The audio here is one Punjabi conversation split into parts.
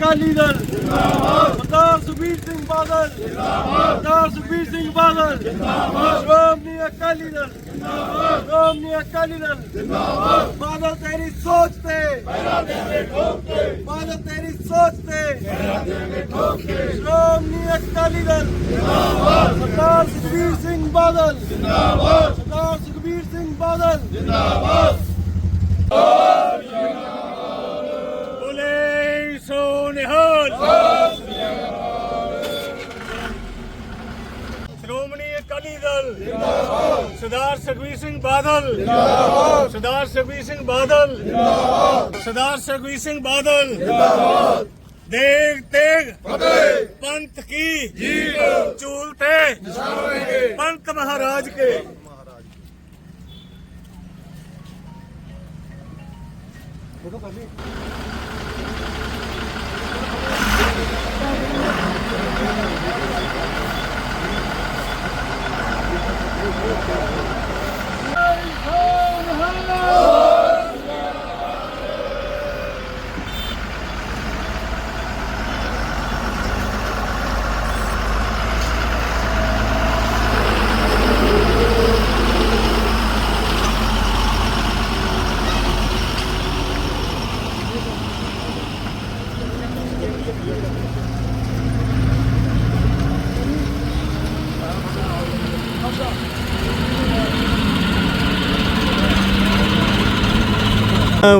ਅਕਾਲੀ ਦਲ। ਜਿੰਦਾਬਾਦ। ਸਰਦਾਰ ਸੁਖਬੀਰ ਸਿੰਘ ਬਾਦਲ। ਜਿੰਦਾਬਾਦ। ਸਰਦਾਰ ਸੁਖਬੀਰ ਸਿੰਘ ਬਾਦਲ। ਜਿੰਦਾਬਾਦ। ਸ਼੍ਰੋਮਣੀ ਅਕਾਲੀ ਦਲ। ਜਿੰਦਾਬਾਦ। ਸ਼੍ਰੋਮਣੀ ਅਕਾਲੀ ਦਲ। ਜਿੰਦਾਬਾਦ। ਬਾਦਲ ਤੇਰੀ ਸੋਚ ਤੇ। ਪਹਿਰਾ ਦੇਵੇ ਠੋਕ ਤੇ ਬਾਦਲ ਤੇਰੀ ਸੋਚ ਤੇ। ਪਹਿਰਾ ਦੇਵੇ ਠੋਕ ਤੇ ਸ਼੍ਰੋਮਣੀ ਅਕਾਲੀ ਦਲ। ਜਿੰਦਾਬਾਦ। ਸਰਦਾਰ ਸੁਖਬੀਰ ਸਿੰਘ ਬਾਦਲ। ਜਿੰਦਾਬਾਦ। ਸਰਦਾਰ ਸੁਖਬੀਰ ਸਿੰਘ ਬਾਦਲ। ਬੋਲੇ ਸੋ ਨਿਹਾਲ ਸ਼੍ਰੋਮਣੀ ਅਕਾਲੀ ਦਲ ਜਿੰਦਾਬਾਦ ਸਰਦਾਰ ਸੁਖਬੀਰ ਸਿੰਘ ਬਾਦਲ ਜਿੰਦਾਬਾਦ ਸਰਦਾਰ ਸੁਖਬੀਰ ਸਿੰਘ ਬਾਦਲ ਜਿੰਦਾਬਾਦ ਸਰਦਾਰ ਸੁਖਬੀਰ ਸਿੰਘ ਬਾਦਲ ਜਿੰਦਾਬਾਦ ਦੇਗ ਤੇਗ ਫਤਿਹ ਪੰਥ ਕੀ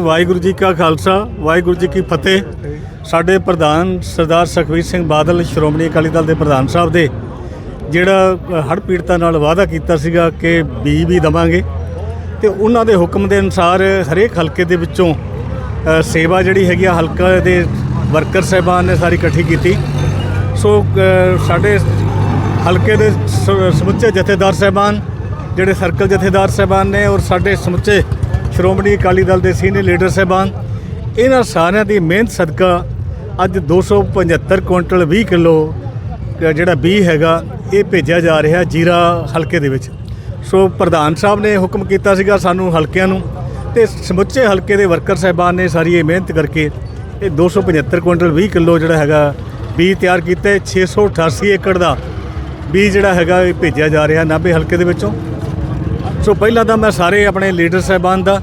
ਵਾਹਿਗੁਰੂ ਜੀ ਕਾ ਖਾਲਸਾ, ਵਾਹਿਗੁਰੂ ਜੀ ਕੀ ਫਤਿਹ। ਸਾਡੇ ਪ੍ਰਧਾਨ ਸਰਦਾਰ ਸੁਖਬੀਰ ਸਿੰਘ ਬਾਦਲ, ਸ਼੍ਰੋਮਣੀ ਅਕਾਲੀ ਦਲ ਦੇ ਪ੍ਰਧਾਨ ਸਾਹਿਬ ਦੇ, ਜਿਹੜਾ ਹੜ੍ਹ ਪੀੜਤਾਂ ਨਾਲ ਵਾਅਦਾ ਕੀਤਾ ਸੀਗਾ ਕਿ ਬੀ ਵੀ ਦਵਾਂਗੇ। ਤੇ ਉਹਨਾਂ ਦੇ ਹੁਕਮ ਦੇ ਅਨੁਸਾਰ ਹਰੇਕ ਹਲਕੇ ਦੇ ਵਿੱਚੋਂ ਸੇਵਾ ਜਿਹੜੀ ਹੈਗੀ ਆ, ਹਲਕਾ ਦੇ ਵਰਕਰ ਸਹਿਬਾਨ ਨੇ ਸਾਰੀ ਇਕੱਠੀ ਕੀਤੀ। ਸੋ ਸਾਡੇ ਹਲਕੇ ਦੇ ਸ- ਸਮੁੱਚੇ ਜਥੇਦਾਰ ਸਹਿਬਾਨ, ਜਿਹੜੇ ਸਰਕਲ ਜਥੇਦਾਰ ਸਹਿਬਾਨ ਨੇ ਔਰ ਸਾਡੇ ਸਮੁੱਚੇ ਸ਼੍ਰੋਮਣੀ ਅਕਾਲੀ ਦਲ ਦੇ ਸੀਨੀਅਰ ਲੀਡਰ ਸਹਿਬਾਨ, ਇਹਨਾਂ ਸਾਰਿਆਂ ਦੀ ਮਿਹਨਤ ਸਦਕਾ ਅੱਜ 275 ਕੁਇੰਟਲ 20 ਕਿਲੋ ਜਿਹੜਾ ਬੀ ਹੈਗਾ, ਇਹ ਭੇਜਿਆ ਜਾ ਰਿਹਾ ਜੀਰਾ ਹਲਕੇ ਦੇ ਵਿੱਚ ਸੋ ਪ੍ਰਧਾਨ ਸਾਹਿਬ ਨੇ ਹੁਕਮ ਕੀਤਾ ਸੀਗਾ ਸਾਨੂੰ ਹਲਕਿਆਂ ਨੂੰ ਤੇ ਸਮੁੱਚੇ ਹਲਕੇ ਦੇ ਵਰਕਰ ਸਹਿਬਾਨ ਨੇ ਸਾਰੀ ਇਹ ਮਿਹਨਤ ਕਰਕੇ ਇਹ 275 ਕੁਇੰਟਲ 20 ਕਿਲੋ ਜਿਹੜਾ ਹੈਗਾ ਬੀ ਤਿਆਰ ਕੀਤਾ ਹੈ। 688 ਏਕੜ ਦਾ ਬੀ ਜਿਹੜਾ ਹੈਗਾ ਇਹ ਭੇਜਿਆ ਜਾ ਰਿਹਾ ਨਾਭੇ ਹਲਕੇ ਦੇ ਵਿੱਚੋਂ ਸੋ ਪਹਿਲਾਂ ਤਾਂ ਮੈਂ ਸਾਰੇ ਆਪਣੇ ਲੀਡਰ ਸਹਿਬਾਨ ਦਾ,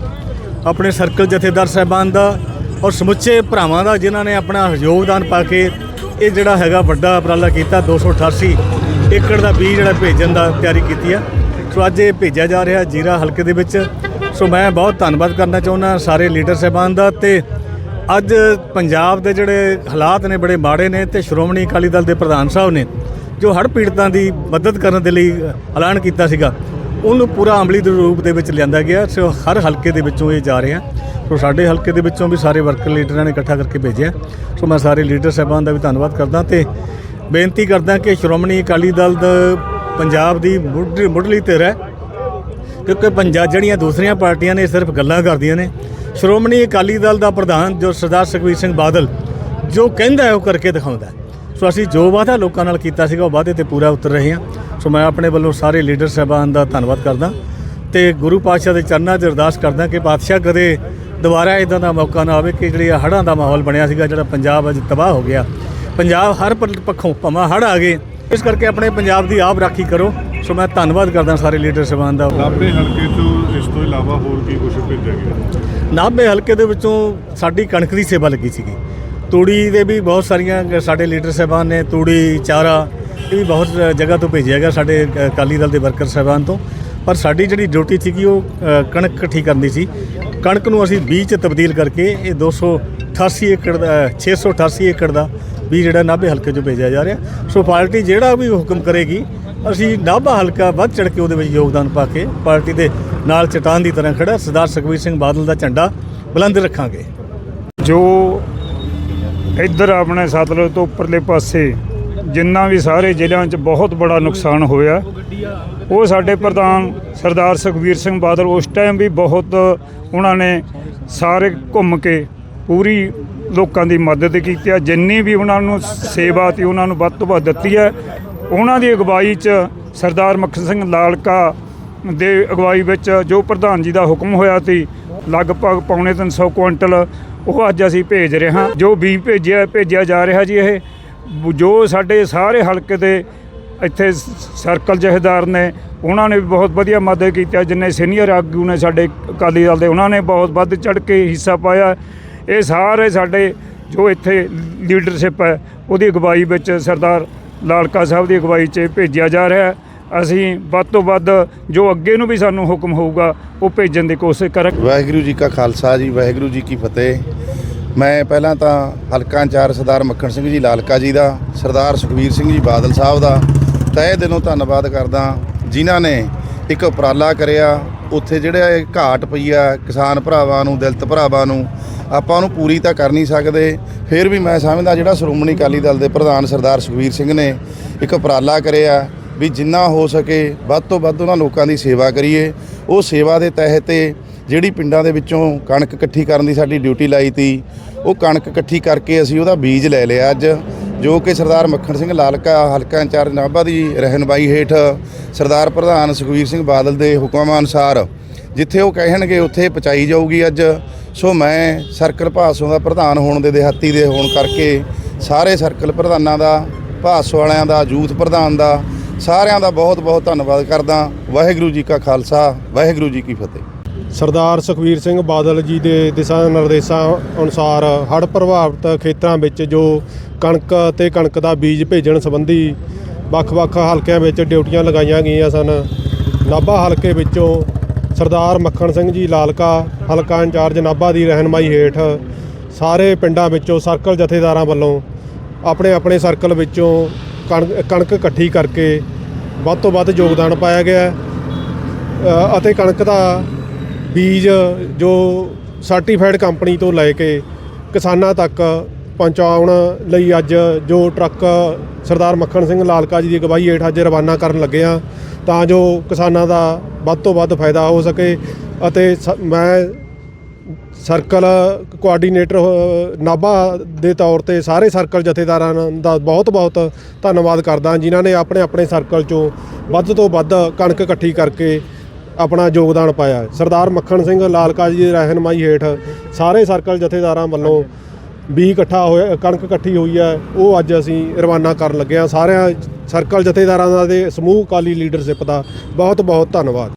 ਆਪਣੇ ਸਰਕਲ ਜਥੇਦਾਰ ਸਹਿਬਾਨ ਦਾ ਔਰ ਸਮੁੱਚੇ ਭਰਾਵਾਂ ਦਾ ਜਿਨ੍ਹਾਂ ਨੇ ਆਪਣਾ ਯੋਗਦਾਨ ਪਾ ਕੇ ਇਹ ਜਿਹੜਾ ਹੈਗਾ ਵੱਡਾ ਉਪਰਾਲਾ ਕੀਤਾ 288 ਏਕੜ ਦਾ ਬੀਜ ਜਿਹੜਾ ਭੇਜਣ ਦਾ ਤਿਆਰੀ ਕੀਤੀ ਆ। ਸੋ ਅੱਜ ਇਹ ਭੇਜਿਆ ਜਾ ਰਿਹਾ ਜੀਰਾ ਹਲਕੇ ਦੇ ਵਿੱਚ। ਸੋ ਮੈਂ ਬਹੁਤ ਧੰਨਵਾਦ ਕਰਨਾ ਚਾਹੁੰਦਾ ਸਾਰੇ ਲੀਡਰ ਸਹਿਬਾਨ ਦਾ ਤੇ ਅੱਜ ਪੰਜਾਬ ਦੇ ਜਿਹੜੇ ਹਾਲਾਤ ਨੇ ਬੜੇ ਮਾੜੇ ਨੇ ਤੇ ਸ਼੍ਰੋਮਣੀ ਅਕਾਲੀ ਦਲ ਦੇ ਪ੍ਰਧਾਨ ਸਾਹਿਬ ਨੇ ਜੋ ਹੜ੍ਹ ਪੀੜਤਾਂ ਦੀ ਮਦਦ ਕਰਨ ਦੇ ਲਈ ਐਲਾਨ ਕੀਤਾ ਸੀਗਾ। ਉਹਨੂੰ ਪੂਰਾ ਅਮਲੀ ਦੇ ਰੂਪ ਦੇ ਵਿੱਚ ਲਿਆਂਦਾ ਗਿਆ ਸੋ ਹਰ ਹਲਕੇ ਦੇ ਵਿੱਚੋਂ ਇਹ ਜਾ ਰਿਹਾ ਸੋ ਸਾਡੇ ਹਲਕੇ ਦੇ ਵਿੱਚੋਂ ਵੀ ਸਾਰੇ ਵਰਕਰ ਲੀਡਰਾਂ ਨੇ ਇਕੱਠਾ ਕਰਕੇ ਭੇਜਿਆ। ਸੋ ਮੈਂ ਸਾਰੇ ਲੀਡਰ ਸਾਹਿਬਾਨ ਦਾ ਵੀ ਧੰਨਵਾਦ ਕਰਦਾ ਤੇ ਬੇਨਤੀ ਕਰਦਾ ਕਿ ਸ਼੍ਰੋਮਣੀ ਅਕਾਲੀ ਦਲ ਦਾ ਪੰਜਾਬ ਦੀ ਮੁੱਢ- ਮੁੱਢਲੀ ਧਿਰ ਹੈ। ਕਿਉਂਕਿ ਪੰਜਾਬ ਜਿਹੜੀਆਂ ਦੂਸਰੀਆਂ ਪਾਰਟੀਆਂ ਨੇ ਸਿਰਫ ਗੱਲਾਂ ਕਰਦੀਆਂ ਨੇ। ਸ਼੍ਰੋਮਣੀ ਅਕਾਲੀ ਦਲ ਦਾ ਪ੍ਰਧਾਨ ਜੋ ਸਰਦਾਰ ਸੁਖਬੀਰ ਸਿੰਘ ਬਾਦਲ ਜੋ ਕਹਿੰਦਾ ਉਹ ਕਰਕੇ ਦਿਖਾਉਂਦਾ ਸੋ ਅਸੀਂ ਜੋ ਵਾਅਦਾ ਲੋਕਾਂ ਨਾਲ ਕੀਤਾ ਸੀਗਾ ਉਹ ਵਾਅਦੇ ਤੇ ਪੂਰਾ ਉਤਰ ਰਹੇ ਹਾਂ। ਸੋ ਮੈਂ ਆਪਣੇ ਵੱਲੋਂ ਸਾਰੇ ਲੀਡਰ ਸਾਹਿਬਾਨ ਦਾ ਧੰਨਵਾਦ ਕਰਦਾ ਤੇ ਗੁਰੂ ਪਾਤਸ਼ਾਹ ਦੇ ਚਰਨਾਂ 'ਚ ਅਰਦਾਸ ਕਰਦਾ ਕਿ ਪਾਤਸ਼ਾਹ ਕਦੇ ਦੁਬਾਰਾ ਇਦਾਂ ਦਾ ਮੌਕਾ ਨਾ ਆਵੇ ਕਿ ਜਿਹੜੀ ਹੜ੍ਹਾਂ ਦਾ ਮਾਹੌਲ ਬਣਿਆ ਸੀਗਾ ਜਿਹੜਾ ਪੰਜਾਬ ਅੱਜ ਤਬਾਹ ਹੋ ਗਿਆ। ਪੰਜਾਬ ਹਰ ਪੱਖੋਂ ਭਾਵੇਂ ਹੜ੍ਹ ਆ ਗਏ ਇਸ ਕਰਕੇ ਆਪਣੇ ਪੰਜਾਬ ਦੀ ਆਪ ਰਾਖੀ ਕਰੋ। ਸੋ ਮੈਂ ਧੰਨਵਾਦ ਕਰਦਾ ਸਾਰੇ ਲੀਡਰ ਸਾਹਿਬਾਨ ਦਾ। ਨਾਭੇ ਹਲਕੇ ਤੋਂ ਇਸ ਤੋਂ ਇਲਾਵਾ ਹੋਰ ਕੀ ਕੁਝ ਭੇਜਿਆ ਗਿਆ? ਨਾਭੇ ਹਲਕੇ ਦੇ ਵਿੱਚੋਂ ਸਾਡੀ ਕਣਕ ਦੀ ਸੇਵਾ ਲੱਗੀ ਸੀਗੀ। ਤੂੜੀ ਦੇ ਵੀ ਬਹੁਤ ਸਾਰੀਆਂ ਸਾਡੇ ਲੀਡਰ ਸਾਹਿਬਾਨ ਨੇ, ਤੂੜੀ, ਚਾਰਾ, ਇਹ ਵੀ ਬਹੁਤ ਜਗ੍ਹਾ ਤੋਂ ਭੇਜਿਆ ਗਿਆ ਸਾਡੇ ਅਕਾਲੀ ਦਲ ਦੇ ਵਰਕਰ ਸਾਹਿਬਾਨ ਤੋਂ। ਪਰ ਸਾਡੀ ਜਿਹੜੀ ਡਿਊਟੀ ਸੀਗੀ ਉਹ ਕਣਕ ਇਕੱਠੀ ਕਰਨੀ ਸੀ। ਕਣਕ ਨੂੰ ਅਸੀਂ ਬੀਜ ਚ ਤਬਦੀਲ ਕਰਕੇ ਇਹ 288 ਏਕੜ ਦਾ 688 ਏਕੜ ਦਾ ਬੀਜ ਜਿਹੜਾ ਨਾਭੇ ਹਲਕੇ ਚੋਂ ਭੇਜਿਆ ਜਾ ਰਿਹਾ। ਸੋ ਪਾਰਟੀ ਜਿਹੜਾ ਵੀ ਹੁਕਮ ਕਰੇਗੀ, ਅਸੀਂ ਨਾਭਾ ਹਲਕਾ ਵੱਧ ਚੜ ਕੇ ਉਹਦੇ ਵਿੱਚ ਯੋਗਦਾਨ ਪਾ ਕੇ ਪਾਰਟੀ ਦੇ ਨਾਲ ਚਟਾਨ ਦੀ ਤਰ੍ਹਾਂ ਖੜਾ ਸਰਦਾਰ ਸੁਖਬੀਰ ਸਿੰਘ ਬਾਦਲ ਦਾ ਝੰਡਾ ਬੁਲੰਦ ਰੱਖਾਂਗੇ। ਜੋ ਇੱਧਰ ਆਪਣੇ ਸਤਲੁਜ ਤੋਂ ਉੱਪਰਲੇ ਪਾਸੇ ਜਿੰਨਾ ਵੀ ਸਾਰੇ ਜ਼ਿਲ੍ਹਿਆਂ 'ਚ ਬਹੁਤ ਬੜਾ ਨੁਕਸਾਨ ਹੋਇਆ। ਉਹ ਸਾਡੇ ਪ੍ਰਧਾਨ ਸਰਦਾਰ ਸੁਖਬੀਰ ਸਿੰਘ ਬਾਦਲ ਉਸ ਟਾਈਮ ਵੀ ਬਹੁਤ ਉਹਨਾਂ ਨੇ ਸਾਰੇ ਘੁੰਮ ਕੇ ਪੂਰੀ ਲੋਕਾਂ ਦੀ ਮਦਦ ਕੀਤੀ ਹੈ ਜਿੰਨੀ ਵੀ ਉਹਨਾਂ ਨੂੰ ਸੇਵਾ ਤੀ ਉਹਨਾਂ ਨੂੰ ਵੱਧ ਤੋਂ ਵੱਧ ਦਿੱਤੀ ਹੈ ਉਹਨਾਂ ਦੀ ਅਗਵਾਈ 'ਚ ਸਰਦਾਰ ਮੱਖਣ ਸਿੰਘ ਲਾਲਕਾ ਦੇ ਅਗਵਾਈ ਵਿੱਚ ਜੋ ਪ੍ਰਧਾਨ ਜੀ ਦਾ ਹੁਕਮ ਹੋਇਆ ਸੀ, ਲਗਭਗ ਪੌਣੇ 300 ਕੁਇੰਟਲ ਉਹ ਅੱਜ ਅਸੀਂ ਭੇਜ ਰਹੇ ਹਾਂ। ਜੋ ਬੀਜ ਭੇਜਿਆ ਭੇਜਿਆ ਜਾ ਰਿਹਾ ਜੀ ਇਹ, ਜੋ ਸਾਡੇ ਸਾਰੇ ਹਲਕੇ ਦੇ ਇੱਥੇ ਸਰਕਲ ਜਹੇਦਾਰ ਨੇ, ਉਹਨਾਂ ਨੇ ਵੀ ਬਹੁਤ ਵਧੀਆ ਮਦਦ ਕੀਤੀ ਹੈ ਜਿੰਨੇ ਸੀਨੀਅਰ ਆਗੂ ਨੇ ਸਾਡੇ ਅਕਾਲੀ ਦਲ ਦੇ, ਉਹਨਾਂ ਨੇ ਬਹੁਤ ਵੱਧ ਚੜ ਕੇ ਹਿੱਸਾ ਪਾਇਆ। ਇਹ ਸਾਰੇ ਸਾਡੇ ਜੋ ਇੱਥੇ ਲੀਡਰਸ਼ਿਪ ਹੈ, ਉਹਦੀ ਅਗਵਾਈ ਵਿੱਚ ਸਰਦਾਰ ਲਾਲਕਾ ਸਾਹਿਬ ਦੀ ਅਗਵਾਈ 'ਚ ਭੇਜਿਆ ਜਾ ਰਿਹਾ। ਹੈ ਅਸੀਂ ਵੱਧ ਤੋਂ ਵੱਧ ਜੋ ਅੱਗੇ ਨੂੰ ਵੀ ਸਾਨੂੰ ਹੁਕਮ ਹੋਊਗਾ, ਉਹ ਭੇਜਣ ਦੀ ਕੋਸ਼ਿਸ਼ ਕਰਾਂਗੇ। ਵਾਹਿਗੁਰੂ ਜੀ ਕਾ ਖਾਲਸਾ ਜੀ, ਵਾਹਿਗੁਰੂ ਜੀ ਕੀ ਫਤਿਹ। ਮੈਂ ਪਹਿਲਾਂ ਤਾਂ ਹਲਕਾ ਚਾਰ ਸਰਦਾਰ ਮੱਖਣ ਸਿੰਘ ਜੀ ਲਾਲਕਾ ਜੀ ਦਾ, ਸਰਦਾਰ ਸੁਖਬੀਰ ਸਿੰਘ ਜੀ ਬਾਦਲ ਸਾਹਿਬ ਦਾ ਤਹਿ ਦਿਲੋਂ ਧੰਨਵਾਦ ਕਰਦਾ ਜਿਨ੍ਹਾਂ ਨੇ ਇੱਕ ਉਪਰਾਲਾ ਕਰਿਆ। ਉੱਥੇ ਜਿਹੜਾ ਇਹ ਘਾਟ ਪਈ ਆ, ਕਿਸਾਨ ਭਰਾਵਾਂ ਨੂੰ, ਦਲਿਤ ਭਰਾਵਾਂ ਨੂੰ, ਆਪਾਂ ਉਹਨੂੰ ਪੂਰੀ ਤਾਂ ਕਰ ਨਹੀਂ ਸਕਦੇ। ਫਿਰ ਵੀ ਮੈਂ ਸਮਝਦਾ ਜਿਹੜਾ ਸ਼੍ਰੋਮਣੀ ਅਕਾਲੀ ਦਲ ਦੇ ਪ੍ਰਧਾਨ ਸਰਦਾਰ ਸੁਖਬੀਰ ਸਿੰਘ ਨੇ ਇੱਕ ਉਪਰਾਲਾ ਕਰਿਆ। ਵੀ ਜਿੰਨਾ ਹੋ ਸਕੇ ਵੱਧ ਤੋਂ ਵੱਧ ਉਹਨਾਂ ਲੋਕਾਂ ਦੀ ਸੇਵਾ ਕਰੀਏ। ਉਹ ਸੇਵਾ ਦੇ ਤਹਿਤ ਜਿਹੜੀ ਪਿੰਡਾਂ ਦੇ ਵਿੱਚੋਂ ਕਣਕ ਇਕੱਠੀ ਕਰਨ ਦੀ ਸਾਡੀ ਡਿਊਟੀ ਲਾਈ ਤੀ, ਉਹ ਕਣਕ ਇਕੱਠੀ ਕਰਕੇ ਅਸੀਂ ਉਹਦਾ ਬੀਜ ਲੈ ਲਿਆ ਅੱਜ, ਜੋ ਕਿ ਸਰਦਾਰ ਮੱਖਣ ਸਿੰਘ ਲਾਲਕਾ, ਹਲਕਾ ਇੰਚਾਰਜ ਨਾਭਾ ਦੀ ਰਹਿਨਮਾਈ ਹੇਠ ਸਰਦਾਰ ਪ੍ਰਧਾਨ ਸੁਖਬੀਰ ਸਿੰਘ ਬਾਦਲ ਦੇ ਹੁਕਮਾਂ ਅਨੁਸਾਰ ਜਿੱਥੇ ਉਹ ਕਹਿਣਗੇ ਉੱਥੇ ਪਹੁੰਚਾਈ ਜਾਊਗੀ ਅੱਜ। ਸੋ ਮੈਂ ਸਰਕਲ ਭਾਸੋਂ ਦਾ ਪ੍ਰਧਾਨ ਹੋਣ ਦੇ ਦਿਹਾਤੀ ਦੇ ਹੋਣ ਕਰਕੇ ਸਾਰੇ ਸਰਕਲ ਪ੍ਰਧਾਨਾਂ ਦਾ, ਭਾਸੋ ਵਾਲਿਆਂ ਦਾ ਯੂਥ ਪ੍ਰਧਾਨ ਦਾ ਸਾਰਿਆਂ ਦਾ ਬਹੁਤ ਬਹੁਤ ਧੰਨਵਾਦ ਕਰਦਾ ਵਾਹਿਗੁਰੂ ਜੀ ਕਾ ਖਾਲਸਾ, ਵਾਹਿਗੁਰੂ ਜੀ ਕੀ ਫਤਿਹ। ਸਰਦਾਰ ਸੁਖਬੀਰ ਸਿੰਘ ਬਾਦਲ ਜੀ ਦੇ ਦਿਸ਼ਾ ਨਿਰਦੇਸ਼ਾਂ ਅਨੁਸਾਰ ਹੜ੍ਹ ਪ੍ਰਭਾਵਿਤ ਖੇਤਰਾਂ ਵਿੱਚ ਜੋ ਕਣਕ ਤੇ ਕਣਕ ਦਾ ਬੀਜ ਭੇਜਣ ਸੰਬੰਧੀ ਵੱਖ-ਵੱਖ ਹਲਕਿਆਂ ਵਿੱਚ ਡਿਊਟੀਆਂ ਲਗਾਈਆਂ ਗਈਆਂ ਸਨ। ਨਾਭਾ ਹਲਕੇ ਵਿੱਚੋਂ ਸਰਦਾਰ ਮੱਖਣ ਸਿੰਘ ਜੀ ਲਾਲਕਾ ਹਲਕਾ ਇੰਚਾਰਜ ਨਾਭਾ ਦੀ ਰਹਿਨਮਾਈ ਹੇਠ ਸਾਰੇ ਪਿੰਡਾਂ ਵਿੱਚੋਂ ਸਰਕਲ ਜਥੇਦਾਰਾਂ ਵੱਲੋਂ ਆਪਣੇ ਆਪਣੇ ਸਰਕਲ ਵਿੱਚੋਂ ਕਣਕ ਕਣਕ ਇਕੱਠੀ ਕਰਕੇ ਵੱਧ ਤੋਂ ਵੱਧ ਯੋਗਦਾਨ ਪਾਇਆ ਗਿਆ ਅਤੇ ਕਣਕ ਦਾ ਬੀਜ ਜੋ ਸਰਟੀਫਾਈਡ ਕੰਪਨੀ ਤੋਂ ਲੈ ਕੇ ਕਿਸਾਨਾਂ ਤੱਕ ਪਹੁੰਚਾਉਣ ਲਈ ਅੱਜ ਜੋ ਟਰੱਕ ਸਰਦਾਰ ਮੱਖਣ ਸਿੰਘ ਲਾਲਕਾ ਜੀ ਦੀ ਅਗਵਾਈ ਹੇਠ ਅੱਜ ਰਵਾਨਾ ਕਰਨ ਲੱਗੇ ਆ ਤਾਂ ਜੋ ਕਿਸਾਨਾਂ ਦਾ ਵੱਧ ਤੋਂ ਵੱਧ ਫਾਇਦਾ ਹੋ ਸਕੇ ਅਤੇ ਸ- ਮੈਂ ਸਰਕਲ ਕੋਆਰਡੀਨੇਟਰ ਨਾਭਾ ਦੇ ਤੌਰ ਤੇ ਸਾਰੇ ਸਰਕਲ ਜਥੇਦਾਰਾਂ ਦਾ ਬਹੁਤ-ਬਹੁਤ ਧੰਨਵਾਦ ਕਰਦਾ ਜਿਨ੍ਹਾਂ ਨੇ ਆਪਣੇ ਆਪਣੇ ਸਰਕਲ ਚੋਂ ਵੱਧ ਤੋਂ ਵੱਧ ਕਣਕ ਇਕੱਠੀ ਕਰਕੇ ਆਪਣਾ ਯੋਗਦਾਨ ਪਾਇਆ ਸਰਦਾਰ ਮੱਖਣ ਸਿੰਘ ਲਾਲਕਾ ਜੀ ਦੀ ਰਹਿਨਮਾਈ ਹੇਠ ਸਾਰੇ ਸਰਕਲ ਜਥੇਦਾਰਾਂ ਵੱਲੋਂ ਵੀ ਇਕੱਠਾ ਹੋਇਆ, ਕਣਕ ਇਕੱਠੀ ਹੋਈ ਹੈ। ਉਹ ਅੱਜ ਅਸੀਂ ਰਵਾਨਾ ਕਰਨ ਲੱਗੇ ਹਾਂ। ਸਾਰਿਆਂ ਸਰਕਲ ਜਥੇਦਾਰਾਂ ਦਾ ਤੇ ਸਮੂਹ ਅਕਾਲੀ ਲੀਡਰਸ਼ਿਪ ਦਾ ਬਹੁਤ ਬਹੁਤ ਧੰਨਵਾਦ।